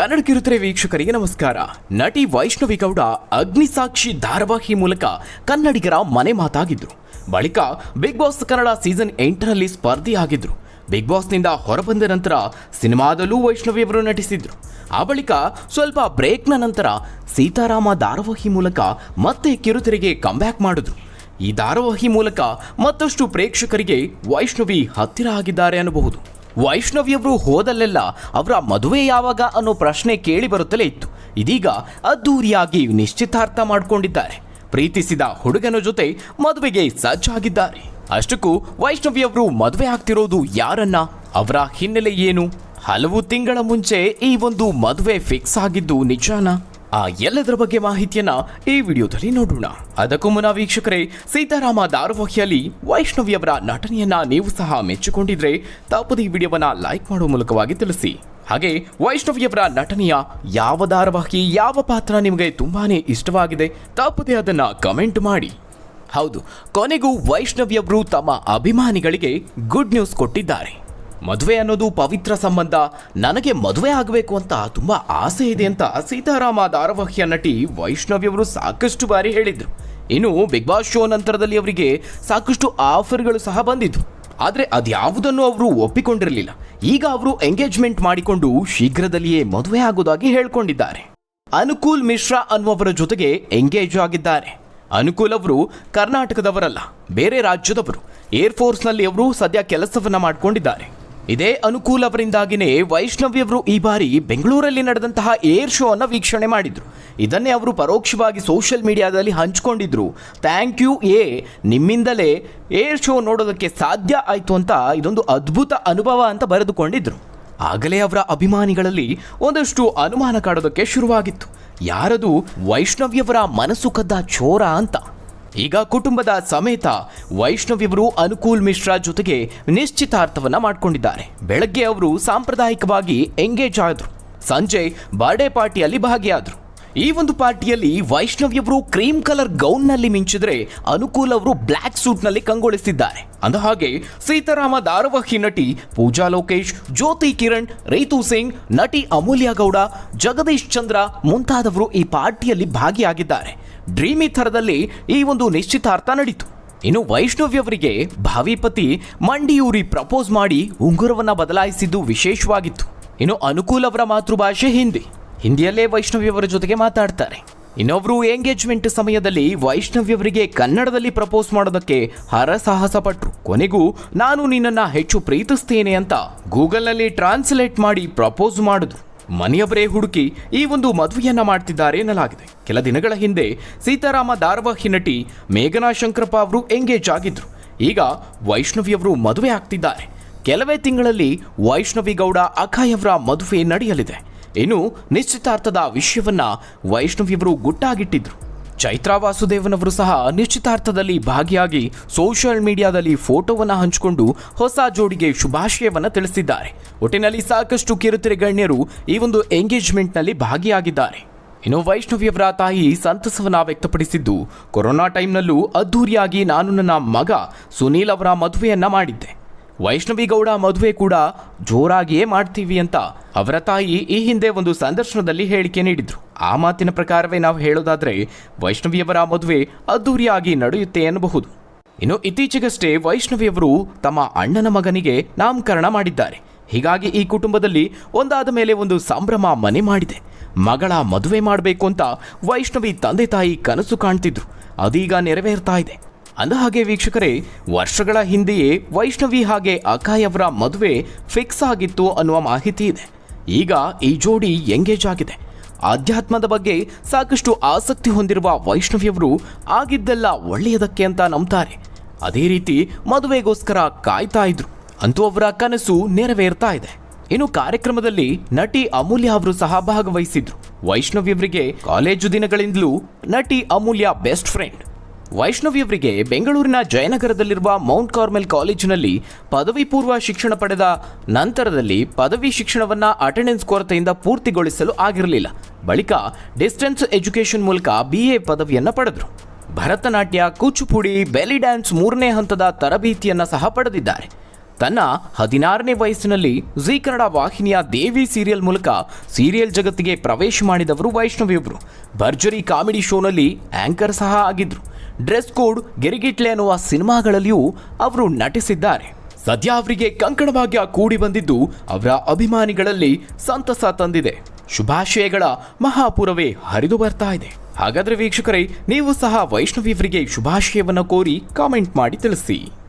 ಕನ್ನಡ ಕಿರುತೆರೆ ವೀಕ್ಷಕರಿಗೆ ನಮಸ್ಕಾರ. ನಟಿ ವೈಷ್ಣವಿ ಗೌಡ ಅಗ್ನಿಸಾಕ್ಷಿ ಧಾರಾವಾಹಿ ಮೂಲಕ ಕನ್ನಡಿಗರ ಮನೆ ಮಾತಾಗಿದ್ರು. ಬಳಿಕ ಬಿಗ್ ಬಾಸ್ ಕನ್ನಡ ಸೀಸನ್ ಎಂಟರಲ್ಲಿ ಸ್ಪರ್ಧಿಯಾಗಿದ್ರು ಬಿಗ್ ಬಾಸ್ನಿಂದ ಹೊರಬಂದ ನಂತರ ಸಿನಿಮಾದಲ್ಲೂ ವೈಷ್ಣವಿ ಅವರು ನಟಿಸಿದ್ರು. ಆ ಬಳಿಕ ಸ್ವಲ್ಪ ಬ್ರೇಕ್ನ ನಂತರ ಸೀತಾರಾಮ ಧಾರಾವಾಹಿ ಮೂಲಕ ಮತ್ತೆ ಕಿರುತೆರೆಗೆ ಕಂಬ್ಯಾಕ್ ಮಾಡಿದ್ರು. ಈ ಧಾರಾವಾಹಿ ಮೂಲಕ ಮತ್ತಷ್ಟು ಪ್ರೇಕ್ಷಕರಿಗೆ ವೈಷ್ಣವಿ ಹತ್ತಿರ ಆಗಿದ್ದಾರೆ ಅನ್ನಬಹುದು. ವೈಷ್ಣವಿಯವರು ಹೋದಲ್ಲೆಲ್ಲ ಅವರ ಮದುವೆ ಯಾವಾಗ ಅನ್ನೋ ಪ್ರಶ್ನೆ ಕೇಳಿ ಬರುತ್ತಲೇ ಇತ್ತು. ಇದೀಗ ಅದ್ದೂರಿಯಾಗಿ ನಿಶ್ಚಿತಾರ್ಥ ಮಾಡಿಕೊಂಡಿದ್ದಾರೆ. ಪ್ರೀತಿಸಿದ ಹುಡುಗನ ಜೊತೆ ಮದುವೆಗೆ ಸಜ್ಜಾಗಿದ್ದಾರೆ. ಅಷ್ಟಕ್ಕೂ ವೈಷ್ಣವಿಯವರು ಮದುವೆ ಆಗ್ತಿರೋದು ಯಾರನ್ನ? ಅವರ ಹಿನ್ನೆಲೆ ಏನು? ಹಲವು ತಿಂಗಳ ಮುಂಚೆ ಈ ಒಂದು ಮದುವೆ ಫಿಕ್ಸ್ ಆಗಿದ್ದು ನಿಜಾನಾ? ಆ ಎಲ್ಲದರ ಬಗ್ಗೆ ಮಾಹಿತಿಯನ್ನ ಈ ವಿಡಿಯೋದಲ್ಲಿ ನೋಡೋಣ. ಅದಕ್ಕೂ ಮುನ್ನ ವೀಕ್ಷಕರೇ, ಸೀತಾರಾಮ ಧಾರಾವಾಹಿಯಲ್ಲಿ ವೈಷ್ಣವಿಯವರ ನಟನೆಯನ್ನ ನೀವು ಸಹ ಮೆಚ್ಚಿಕೊಂಡಿದ್ರೆ ತಪ್ಪದೇ ಈ ವಿಡಿಯೋವನ್ನ ಲೈಕ್ ಮಾಡುವ ಮೂಲಕವಾಗಿ ತಿಳಿಸಿ. ಹಾಗೆ ವೈಷ್ಣವಿಯವರ ನಟನೆಯ ಯಾವ ಧಾರಾವಾಹಿ, ಯಾವ ಪಾತ್ರ ನಿಮಗೆ ತುಂಬಾನೇ ಇಷ್ಟವಾಗಿದೆ ತಪ್ಪದೇ ಅದನ್ನ ಕಮೆಂಟ್ ಮಾಡಿ. ಹೌದು, ಕೊನೆಗೂ ವೈಷ್ಣವಿಯವರು ತಮ್ಮ ಅಭಿಮಾನಿಗಳಿಗೆ ಗುಡ್ ನ್ಯೂಸ್ ಕೊಟ್ಟಿದ್ದಾರೆ. ಮದುವೆ ಅನ್ನೋದು ಪವಿತ್ರ ಸಂಬಂಧ. ನನಗೆ ಮದುವೆ ಆಗಬೇಕು ಅಂತ ತುಂಬಾ ಆಸೆ ಇದೆ ಅಂತ ಸೀತಾರಾಮ ಧಾರಾವಾಹಿಯ ನಟಿ ವೈಷ್ಣವಿಯವರು ಸಾಕಷ್ಟು ಬಾರಿ ಹೇಳಿದ್ರು. ಇನ್ನು ಬಿಗ್ ಬಾಸ್ ಶೋ ನಂತರದಲ್ಲಿ ಅವರಿಗೆ ಸಾಕಷ್ಟು ಆಫರ್ಗಳು ಸಹ ಬಂದಿದ್ವು ಆದರೆ ಅದ್ಯಾವುದನ್ನು ಅವರು ಒಪ್ಪಿಕೊಂಡಿರಲಿಲ್ಲ. ಈಗ ಅವರು ಎಂಗೇಜ್ಮೆಂಟ್ ಮಾಡಿಕೊಂಡು ಶೀಘ್ರದಲ್ಲಿಯೇ ಮದುವೆ ಆಗೋದಾಗಿ ಹೇಳ್ಕೊಂಡಿದ್ದಾರೆ. ಅನುಕೂಲ್ ಮಿಶ್ರಾ ಅನ್ನುವರ ಜೊತೆಗೆ ಎಂಗೇಜ್ ಆಗಿದ್ದಾರೆ. ಅನುಕೂಲ್ ಅವರು ಕರ್ನಾಟಕದವರಲ್ಲ, ಬೇರೆ ರಾಜ್ಯದವರು. ಏರ್ ಫೋರ್ಸ್ನಲ್ಲಿ ಅವರು ಸದ್ಯ ಕೆಲಸವನ್ನ ಮಾಡಿಕೊಂಡಿದ್ದಾರೆ. ಇದೇ ಅನುಕೂಲವರಿಂದಾಗಿನೇ ವೈಷ್ಣವಿಯವರು ಈ ಬಾರಿ ಬೆಂಗಳೂರಲ್ಲಿ ನಡೆದಂತಹ ಏರ್ ಶೋ ಅನ್ನು ವೀಕ್ಷಣೆ ಮಾಡಿದ್ರು. ಇದನ್ನೇ ಅವರು ಪರೋಕ್ಷವಾಗಿ ಸೋಷಿಯಲ್ ಮೀಡಿಯಾದಲ್ಲಿ ಹಂಚಿಕೊಂಡಿದ್ರು. ಥ್ಯಾಂಕ್ ಯು ಎ, ನಿಮ್ಮಿಂದಲೇ ಏರ್ ಶೋ ನೋಡೋದಕ್ಕೆ ಸಾಧ್ಯ ಆಯಿತು ಅಂತ ಇದೊಂದು ಅದ್ಭುತ ಅನುಭವ ಅಂತ ಬರೆದುಕೊಂಡಿದ್ರು. ಆಗಲೇ ಅವರ ಅಭಿಮಾನಿಗಳಲ್ಲಿ ಒಂದಷ್ಟು ಅನುಮಾನ ಕಾಡೋದಕ್ಕೆ ಶುರುವಾಗಿತ್ತು. ಯಾರದು ವೈಷ್ಣವ್ಯವರ ಮನಸ್ಸು ಕದ್ದ ಚೋರ ಅಂತ. ಈಗ ಕುಟುಂಬದ ಸಮೇತ ವೈಷ್ಣವಿಯವರು ಅನುಕೂಲ್ ಮಿಶ್ರಾ ಜೊತೆಗೆ ನಿಶ್ಚಿತಾರ್ಥವನ್ನ ಮಾಡಿಕೊಂಡಿದ್ದಾರೆ. ಬೆಳಗ್ಗೆ ಅವರು ಸಾಂಪ್ರದಾಯಿಕವಾಗಿ ಎಂಗೇಜ್ ಆದ್ರು. ಸಂಜೆ ಬರ್ಡೇ ಪಾರ್ಟಿಯಲ್ಲಿ ಭಾಗಿಯಾದ್ರು. ಈ ಒಂದು ಪಾರ್ಟಿಯಲ್ಲಿ ವೈಷ್ಣವ್ಯವರು ಕ್ರೀಮ್ ಕಲರ್ ಗೌನ್ನಲ್ಲಿ ಮಿಂಚಿದ್ರೆ ಅನುಕೂಲ್ ಅವರು ಬ್ಲ್ಯಾಕ್ ಸೂಟ್ನಲ್ಲಿ ಕಂಗೊಳಿಸಿದ್ದಾರೆ ಅಂದ ಹಾಗೆ ಸೀತಾರಾಮ ಧಾರಾವಾಹಿ ನಟಿ ಪೂಜಾ ಲೋಕೇಶ್, ಜ್ಯೋತಿ ಕಿರಣ್, ರೀತು ಸಿಂಗ್, ನಟಿ ಅಮೂಲ್ಯ ಗೌಡ, ಜಗದೀಶ್ ಚಂದ್ರ ಮುಂತಾದವರು ಈ ಪಾರ್ಟಿಯಲ್ಲಿ ಭಾಗಿಯಾಗಿದ್ದಾರೆ. ಡ್ರೀಮಿ ಥರದಲ್ಲಿ ಈ ಒಂದು ನಿಶ್ಚಿತಾರ್ಥ ನಡೀತು. ಇನ್ನು ವೈಷ್ಣವ್ಯವರಿಗೆ ಭಾವಿಪತಿ ಮಂಡಿಯೂರಿ ಪ್ರಪೋಸ್ ಮಾಡಿ ಉಂಗುರವನ್ನು ಬದಲಾಯಿಸಿದ್ದು ವಿಶೇಷವಾಗಿತ್ತು. ಇನ್ನು ಅನುಕೂಲ್ ಅವರ ಮಾತೃಭಾಷೆ ಹಿಂದಿ. ಹಿಂದಿಯಲ್ಲೇ ವೈಷ್ಣವಿಯವರ ಜೊತೆಗೆ ಮಾತಾಡ್ತಾರೆ. ಇನ್ನೊಬ್ರು ಎಂಗೇಜ್ಮೆಂಟ್ ಸಮಯದಲ್ಲಿ ವೈಷ್ಣವಿಯವರಿಗೆ ಕನ್ನಡದಲ್ಲಿ ಪ್ರಪೋಸ್ ಮಾಡೋದಕ್ಕೆ ಹರಸಾಹಸ ಪಟ್ರು. ಕೊನೆಗೂ, ನಾನು ನಿನ್ನನ್ನ ಹೆಚ್ಚು ಪ್ರೀತಿಸ್ತೇನೆ ಅಂತ ಗೂಗಲ್ನಲ್ಲಿ ಟ್ರಾನ್ಸ್ಲೇಟ್ ಮಾಡಿ ಪ್ರಪೋಸ್ ಮಾಡಿದ್ರು. ಮನೆಯವರೇ ಹುಡುಕಿ ಈ ಒಂದು ಮದುವೆಯನ್ನ ಮಾಡ್ತಿದ್ದಾರೆ ಎನ್ನಲಾಗಿದೆ. ಕೆಲ ದಿನಗಳ ಹಿಂದೆ ಸೀತಾರಾಮ ಧಾರವಾಹಿ ನಟಿ ಮೇಘನಾ ಶಂಕರಪ್ಪ ಅವರು ಎಂಗೇಜ್ ಆಗಿದ್ರು. ಈಗ ವೈಷ್ಣವಿಯವರು ಮದುವೆ ಆಗ್ತಿದ್ದಾರೆ. ಕೆಲವೇ ತಿಂಗಳಲ್ಲಿ ವೈಷ್ಣವಿ ಗೌಡ ಅಖಾಯವರ ಮದುವೆ ನಡೆಯಲಿದೆ. ಇನ್ನು ನಿಶ್ಚಿತಾರ್ಥದ ವಿಷಯವನ್ನ ವೈಷ್ಣವಿಯವರು ಗುಟ್ಟಾಗಿಟ್ಟಿದ್ರು. ಚೈತ್ರಾ ವಾಸುದೇವನವರು ಸಹ ನಿಶ್ಚಿತಾರ್ಥದಲ್ಲಿ ಭಾಗಿಯಾಗಿ ಸೋಷಿಯಲ್ ಮೀಡಿಯಾದಲ್ಲಿ ಫೋಟೋವನ್ನು ಹಂಚಿಕೊಂಡು ಹೊಸ ಜೋಡಿಗೆ ಶುಭಾಶಯವನ್ನು ತಿಳಿಸಿದ್ದಾರೆ. ಒಟ್ಟಿನಲ್ಲಿ ಸಾಕಷ್ಟು ಕಿರುತೆರೆ ಗಣ್ಯರು ಈ ಒಂದು ಎಂಗೇಜ್ಮೆಂಟ್ನಲ್ಲಿ ಭಾಗಿಯಾಗಿದ್ದಾರೆ. ಇನ್ನು ವೈಷ್ಣವಿಯವರ ತಾಯಿ ಸಂತಸವನ್ನ ವ್ಯಕ್ತಪಡಿಸಿದ್ದು, ಕೊರೋನಾ ಟೈಮ್ನಲ್ಲೂ ಅದ್ದೂರಿಯಾಗಿ ನಾನು ನನ್ನ ಮಗ ಸುನೀಲ್ ಅವರ ಮದುವೆಯನ್ನ ಮಾಡಿದ್ದೆ. ವೈಷ್ಣವಿ ಗೌಡ ಮದುವೆ ಕೂಡ ಜೋರಾಗಿಯೇ ಮಾಡ್ತೀವಿ ಅಂತ ಅವರ ತಾಯಿ ಈ ಹಿಂದೆ ಒಂದು ಸಂದರ್ಶನದಲ್ಲಿ ಹೇಳಿಕೆ ನೀಡಿದ್ರು. ಆ ಮಾತಿನ ಪ್ರಕಾರವೇ ನಾವು ಹೇಳೋದಾದ್ರೆ ವೈಷ್ಣವಿಯವರ ಮದುವೆ ಅದ್ದೂರಿಯಾಗಿ ನಡೆಯುತ್ತೆ ಎನ್ನಬಹುದು. ಇನ್ನು ಇತ್ತೀಚೆಗಷ್ಟೇ ವೈಷ್ಣವಿಯವರು ತಮ್ಮ ಅಣ್ಣನ ಮಗನಿಗೆ ನಾಮಕರಣ ಮಾಡಿದ್ದಾರೆ. ಹೀಗಾಗಿ ಈ ಕುಟುಂಬದಲ್ಲಿ ಒಂದಾದ ಮೇಲೆ ಒಂದು ಸಂಭ್ರಮ ಮನೆ ಮಾಡಿದೆ. ಮಗಳ ಮದುವೆ ಮಾಡಬೇಕು ಅಂತ ವೈಷ್ಣವಿ ತಂದೆ ತಾಯಿ ಕನಸು ಕಾಣ್ತಿದ್ರು. ಅದೀಗ ನೆರವೇರ್ತಾ ಇದೆ. ಅಂದಹಾಗೆ ವೀಕ್ಷಕರೇ, ವರ್ಷಗಳ ಹಿಂದೆಯೇ ವೈಷ್ಣವಿ ಹಾಗೆ ಅಕಾಯ್ ಅವರ ಮದುವೆ ಫಿಕ್ಸ್ ಆಗಿತ್ತು ಅನ್ನುವ ಮಾಹಿತಿ ಇದೆ. ಈಗ ಈ ಜೋಡಿ ಎಂಗೇಜ್ ಆಗಿದೆ. ಆಧ್ಯಾತ್ಮದ ಬಗ್ಗೆ ಸಾಕಷ್ಟು ಆಸಕ್ತಿ ಹೊಂದಿರುವ ವೈಷ್ಣವಿಯವರು ಆಗಿದ್ದೆಲ್ಲ ಒಳ್ಳೆಯದಕ್ಕೆ ಅಂತ ನಂಬ್ತಾರೆ. ಅದೇ ರೀತಿ ಮದುವೆಗೋಸ್ಕರ ಕಾಯ್ತಾ ಇದ್ರು. ಅಂತೂ ಅವರ ಕನಸು ನೆರವೇರ್ತಾ ಇದೆ. ಇನ್ನು ಕಾರ್ಯಕ್ರಮದಲ್ಲಿ ನಟಿ ಅಮೂಲ್ಯ ಅವರು ಸಹ ಭಾಗವಹಿಸಿದ್ರು. ವೈಷ್ಣವಿಯವರಿಗೆ ಕಾಲೇಜು ದಿನಗಳಿಂದಲೂ ನಟಿ ಅಮೂಲ್ಯ ಬೆಸ್ಟ್ ಫ್ರೆಂಡ್. ವೈಷ್ಣವಿಯವರಿಗೆ ಬೆಂಗಳೂರಿನ ಜಯನಗರದಲ್ಲಿರುವ ಮೌಂಟ್ ಕಾರ್ಮೆಲ್ ಕಾಲೇಜಿನಲ್ಲಿ ಪದವಿ ಪೂರ್ವ ಶಿಕ್ಷಣ ಪಡೆದ ನಂತರದಲ್ಲಿ ಪದವಿ ಶಿಕ್ಷಣವನ್ನು ಅಟೆಂಡೆನ್ಸ್ ಕೊರತೆಯಿಂದ ಪೂರ್ತಿಗೊಳಿಸಲು ಆಗಿರಲಿಲ್ಲ. ಬಳಿಕ ಡಿಸ್ಟೆನ್ಸ್ ಎಜುಕೇಷನ್ ಮೂಲಕ ಬಿ ಎ ಪದವಿಯನ್ನು ಪಡೆದರು. ಭರತನಾಟ್ಯ, ಕೂಚುಪುಡಿ ಬೆಲಿ ಡ್ಯಾನ್ಸ್ ಮೂರನೇ ಹಂತದ ತರಬೇತಿಯನ್ನು ಸಹ ಪಡೆದಿದ್ದಾರೆ. ತನ್ನ ಹದಿನಾರನೇ ವಯಸ್ಸಿನಲ್ಲಿ ಜಿ ಕನ್ನಡ ವಾಹಿನಿಯ ದೇವಿ ಸೀರಿಯಲ್ ಮೂಲಕ ಸೀರಿಯಲ್ ಜಗತ್ತಿಗೆ ಪ್ರವೇಶ ಮಾಡಿದವರು ವೈಷ್ಣವಿಯೊಬ್ಬರು ಭರ್ಜರಿ ಕಾಮಿಡಿ ಶೋನಲ್ಲಿ ಆಂಕರ್ ಸಹ ಆಗಿದ್ರು. ಡ್ರೆಸ್ ಕೋಡ್ ಗೆರಿಗಿಟ್ಲೆ ಅನ್ನುವ ಸಿನಿಮಾಗಳಲ್ಲಿಯೂ ಅವರು ನಟಿಸಿದ್ದಾರೆ. ಸದ್ಯ ಅವರಿಗೆ ಕಂಕಣ ಭಾಗ್ಯ ಕೂಡಿ ಬಂದಿದ್ದು ಅವರ ಅಭಿಮಾನಿಗಳಲ್ಲಿ ಸಂತಸ ತಂದಿದೆ. ಶುಭಾಶಯಗಳ ಮಹಾಪುರವೇ ಹರಿದು ಬರ್ತಾ ಇದೆ. ಹಾಗಾದ್ರೆ ವೀಕ್ಷಕರೇ, ನೀವು ಸಹ ವೈಷ್ಣವಿಯವರಿಗೆ ಶುಭಾಶಯವನ್ನು ಕೋರಿ ಕಾಮೆಂಟ್ ಮಾಡಿ ತಿಳಿಸಿ.